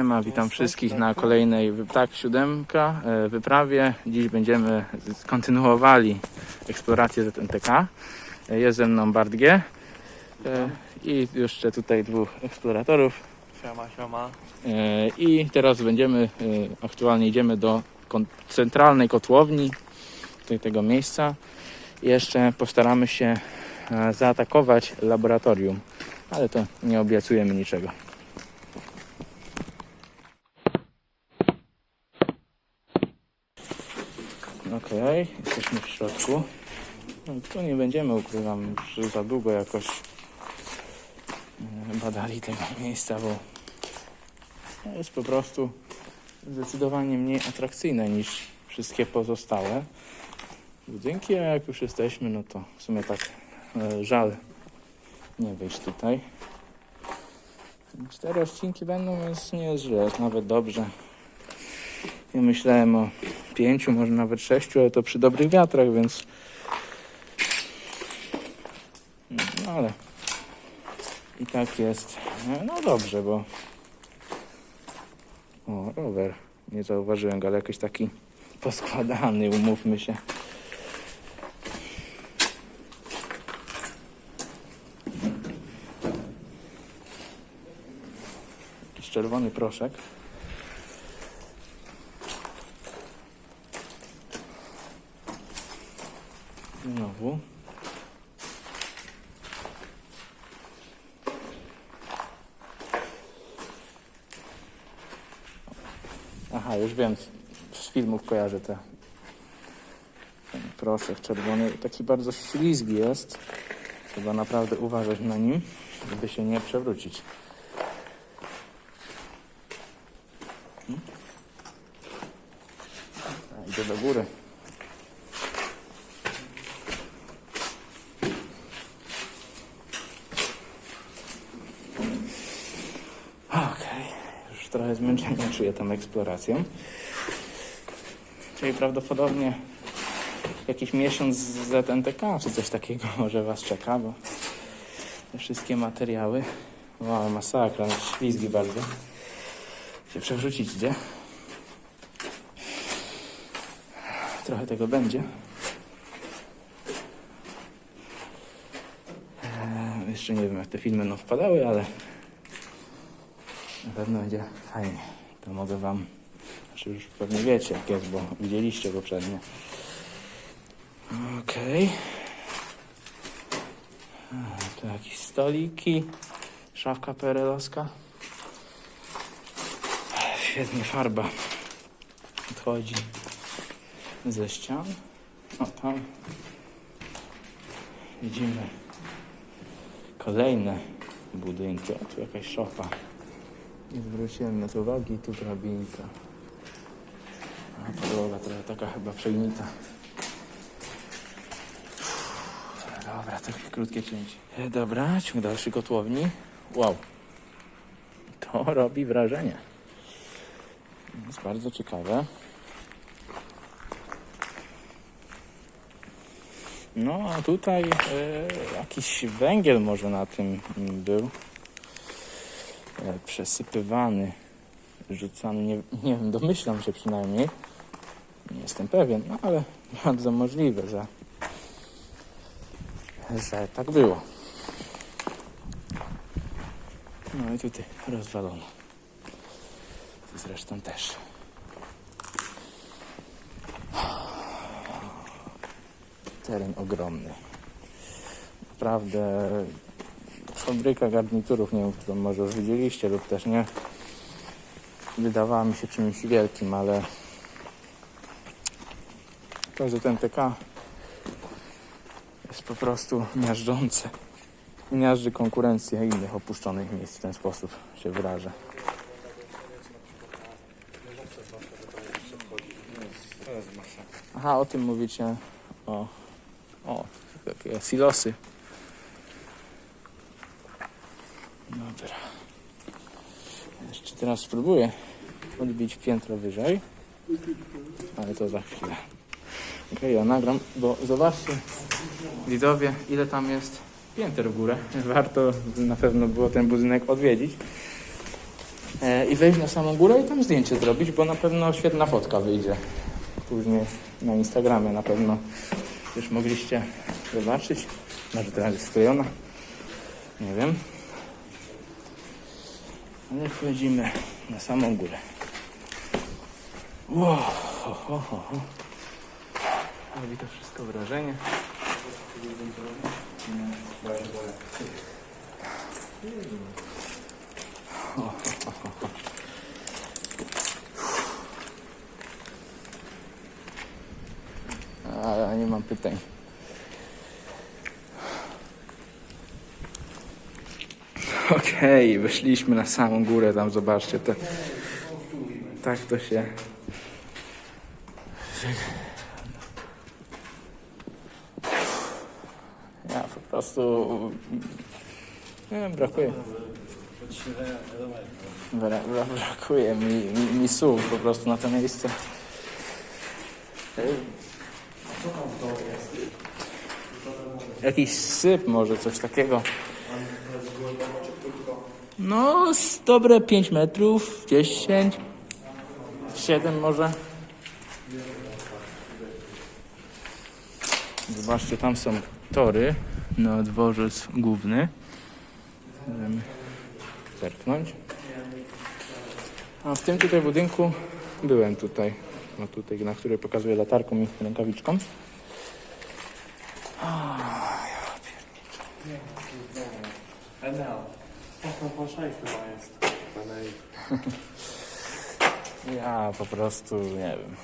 Siema, witam wszystkich na kolejnej tak siódemka e, wyprawie. Dziś będziemy kontynuowali eksplorację ZNTK. E, Jest ze mną Bart G. E, i jeszcze tutaj dwóch eksploratorów. Siema, siema. I teraz będziemy, aktualnie idziemy do centralnej kotłowni tego miejsca. Jeszcze postaramy się zaatakować laboratorium, ale to nie obiecujemy niczego. Okej, jesteśmy w środku. No, tu nie będziemy, ukrywam, że za długo jakoś e, badali tego miejsca, bo jest po prostu zdecydowanie mniej atrakcyjne niż wszystkie pozostałe budynki, a jak już jesteśmy, no to w sumie tak e, żal nie wyjść tutaj. Cztery odcinki będą, więc nie jest źle, jest nawet dobrze. Ja myślałem o pięciu, może nawet sześciu, ale to przy dobrych wiatrach, więc no ale i tak jest e, no dobrze, bo o, rower. Nie zauważyłem go, ale jakiś taki poskładany, umówmy się. Jakiś czerwony proszek. Znowu. Aha, już wiem, z- filmów kojarzę te. Proszek czerwony, taki bardzo ślizgi jest. Trzeba naprawdę uważać na nim, żeby się nie przewrócić. Hmm? Idę do góry. Okej, już trochę zmęczenia czuję tą eksploracją. Czyli prawdopodobnie jakiś miesiąc z ZNTK czy coś takiego może Was czeka, bo te wszystkie materiały. Wow, masakra, no ślizgi bardzo. Się przewrócić gdzie? Trochę tego będzie. Eee, jeszcze nie wiem jak te filmy będą wpadały, ale na pewno będzie fajnie. To mogę Wam, znaczy już pewnie wiecie jak jest, bo widzieliście poprzednio. Okej. A, Tu jakieś stoliki. Szafka perelowska. Świetnie farba odchodzi ze ścian. O tam widzimy kolejne budynki. O tu jakaś szopa. Nie zwróciłem na to uwagi. Tu drabinka. A podłoga trochę taka chyba przegnita. Dobra, to krótkie cięcie. E, Dobra, ciąg dalszy kotłowni. Wow. To robi wrażenie. Jest bardzo ciekawe. No, a tutaj e, jakiś węgiel może na tym był. E, przesypywany, rzucany. Nie, nie wiem, domyślam się przynajmniej. Nie jestem pewien, no ale bardzo możliwe, że że tak było. No i tutaj rozwalono. Zresztą też. Teren ogromny. Naprawdę fabryka garniturów, nie wiem, którą może już widzieliście lub też nie. Wydawała mi się czymś wielkim, ale to ZNTK jest po prostu miażdżące. Miażdży konkurencję innych opuszczonych miejsc w ten sposób się wyrażę. Aha, o tym mówicie. O, o takie silosy. Dobra. Jeszcze teraz spróbuję odbić piętro wyżej. Ale to za chwilę. Okej, ja nagram, bo zobaczcie, widzowie, ile tam jest pięter w górę. Warto na pewno było ten budynek odwiedzić. e, i wejść na samą górę i tam zdjęcie zrobić, bo na pewno świetna fotka wyjdzie. Później na Instagramie na pewno już mogliście zobaczyć. Może teraz jest sklejona. Nie wiem. Ale wchodzimy na samą górę. Wow. Robi to wszystko wrażenie. Ale nie mam pytań. Okej, wyszliśmy na samą górę, tam zobaczcie te. Tak to się. Ja po prostu. Nie wiem, brakuje. Bra, bra, brakuje mi, mi, mi słów po prostu na to miejsce. Jakiś syp może, coś takiego. No, z dobre 5 metrów, 10, 7 może. Zobaczcie, tam są tory na dworzec główny. Możemy zerknąć. A w tym tutaj budynku byłem tutaj. No tutaj, na której pokazuję latarką i rękawiczką. Taką poszaj chyba jest. Ja po prostu nie wiem.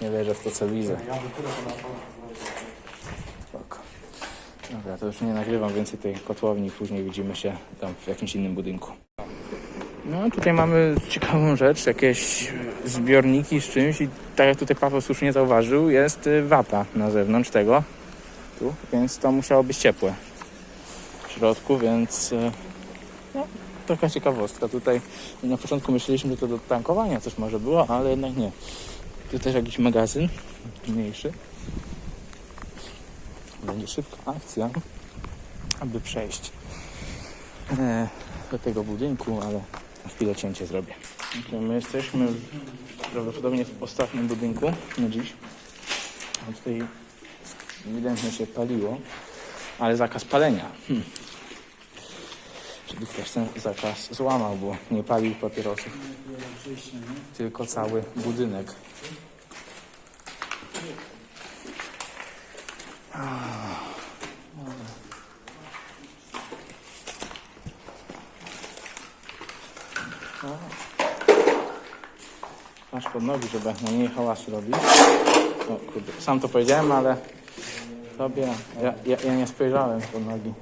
Nie wierzę w to, co widzę. Ja bym tyle to na Spoko. Dobra, to już nie nagrywam więcej tej kotłowni, później widzimy się tam w jakimś innym budynku. No tutaj mamy ciekawą rzecz, jakieś zbiorniki z czymś i tak jak tutaj Paweł słusznie zauważył, jest y, wata na zewnątrz tego, tu, więc to musiało być ciepłe w środku, więc y, no, taka ciekawostka. Tutaj na początku myśleliśmy, że to do tankowania coś może było, ale jednak nie. Tu też jakiś magazyn mniejszy będzie szybka akcja, aby przejść e, do tego budynku, ale na chwilę cięcie zrobię. Okay, my jesteśmy prawdopodobnie w ostatnim budynku na dziś. A tutaj ewidentnie się paliło, ale zakaz palenia. Hmm. Czyli ktoś ten zakaz złamał, bo nie palił papierosów, tylko cały budynek. Masz pod nogi, żeby na mniej hałasu robić. O kurde, sam to powiedziałem, ale tobie, ja, ja, ja nie spojrzałem pod nogi.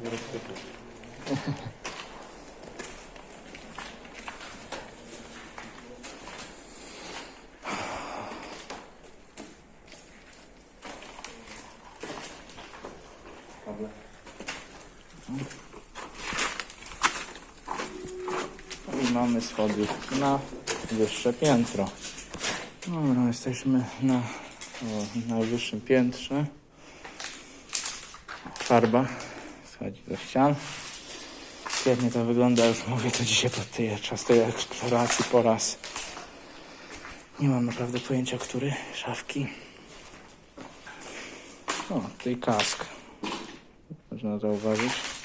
Schody na wyższe piętro. Dobra, jesteśmy na o, najwyższym piętrze. Farba schodzi do ścian. Świetnie to wygląda, już mówię to dzisiaj po tej eksploracji po raz. Nie mam naprawdę pojęcia, który. Szafki. O, tutaj kask. Można zauważyć.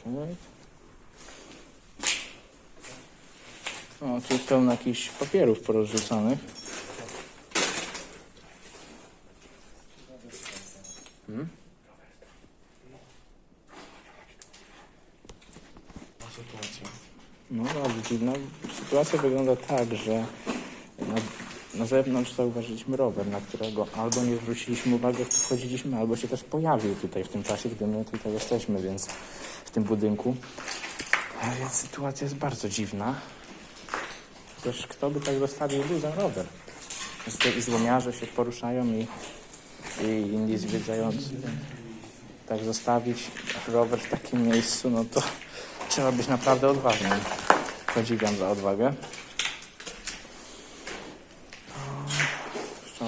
Okej. O, tu jest pełno jakichś papierów porozrzucanych. Hmm? No bardzo dziwna. Sytuacja wygląda tak, że na, na zewnątrz zauważyliśmy rower, na którego albo nie zwróciliśmy uwagi, jak wchodziliśmy, albo się też pojawił tutaj w tym czasie, gdy my tutaj jesteśmy, więc w tym budynku. A więc sytuacja jest bardzo dziwna. Też kto by tak zostawił luzem rower? To i złomiarze się poruszają i, i inni zwiedzający. Tak zostawić rower w takim miejscu, no to trzeba być naprawdę odważnym. Podziwiam za odwagę.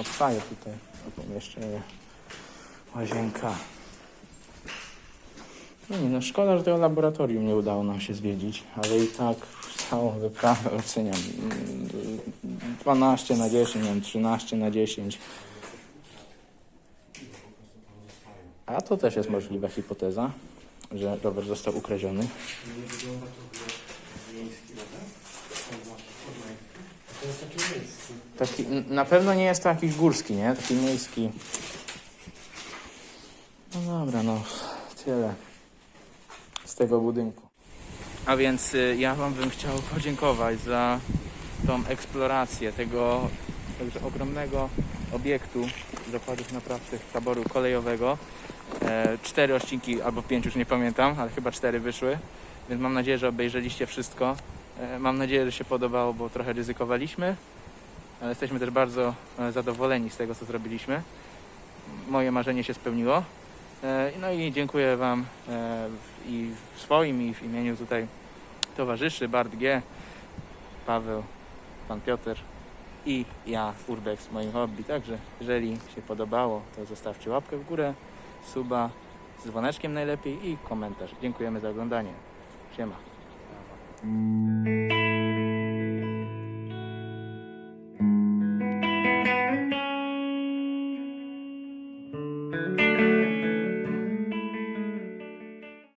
Obstaję tutaj to pomieszczenie. Łazienka. No nie, no szkoda, że tego laboratorium nie udało nam się zwiedzić, ale i tak całą wyprawę oceniam mm, 12 na 10, nie wiem, 13 na 10. A to też jest możliwa hipoteza, że rower został ukradziony. To jest taki miejski. Taki, na pewno nie jest to jakiś górski, nie? Taki miejski. No dobra, no tyle z tego budynku. A więc y, ja Wam bym chciał podziękować za tą eksplorację tego także ogromnego obiektu zakładów naprawczych taboru kolejowego. E, cztery odcinki albo pięć, już nie pamiętam, ale chyba cztery wyszły. Więc mam nadzieję, że obejrzeliście wszystko. E, mam nadzieję, że się podobało, bo trochę ryzykowaliśmy jesteśmy też bardzo e, zadowoleni z tego, co zrobiliśmy. Moje marzenie się spełniło. E, No i dziękuję Wam e, w- i w swoim, i w imieniu tutaj towarzyszy Bart G, Paweł, Pan Piotr i ja, Urbex, moim hobby. Także jeżeli się podobało, to zostawcie łapkę w górę, suba z dzwoneczkiem najlepiej i komentarz. Dziękujemy za oglądanie. Siema.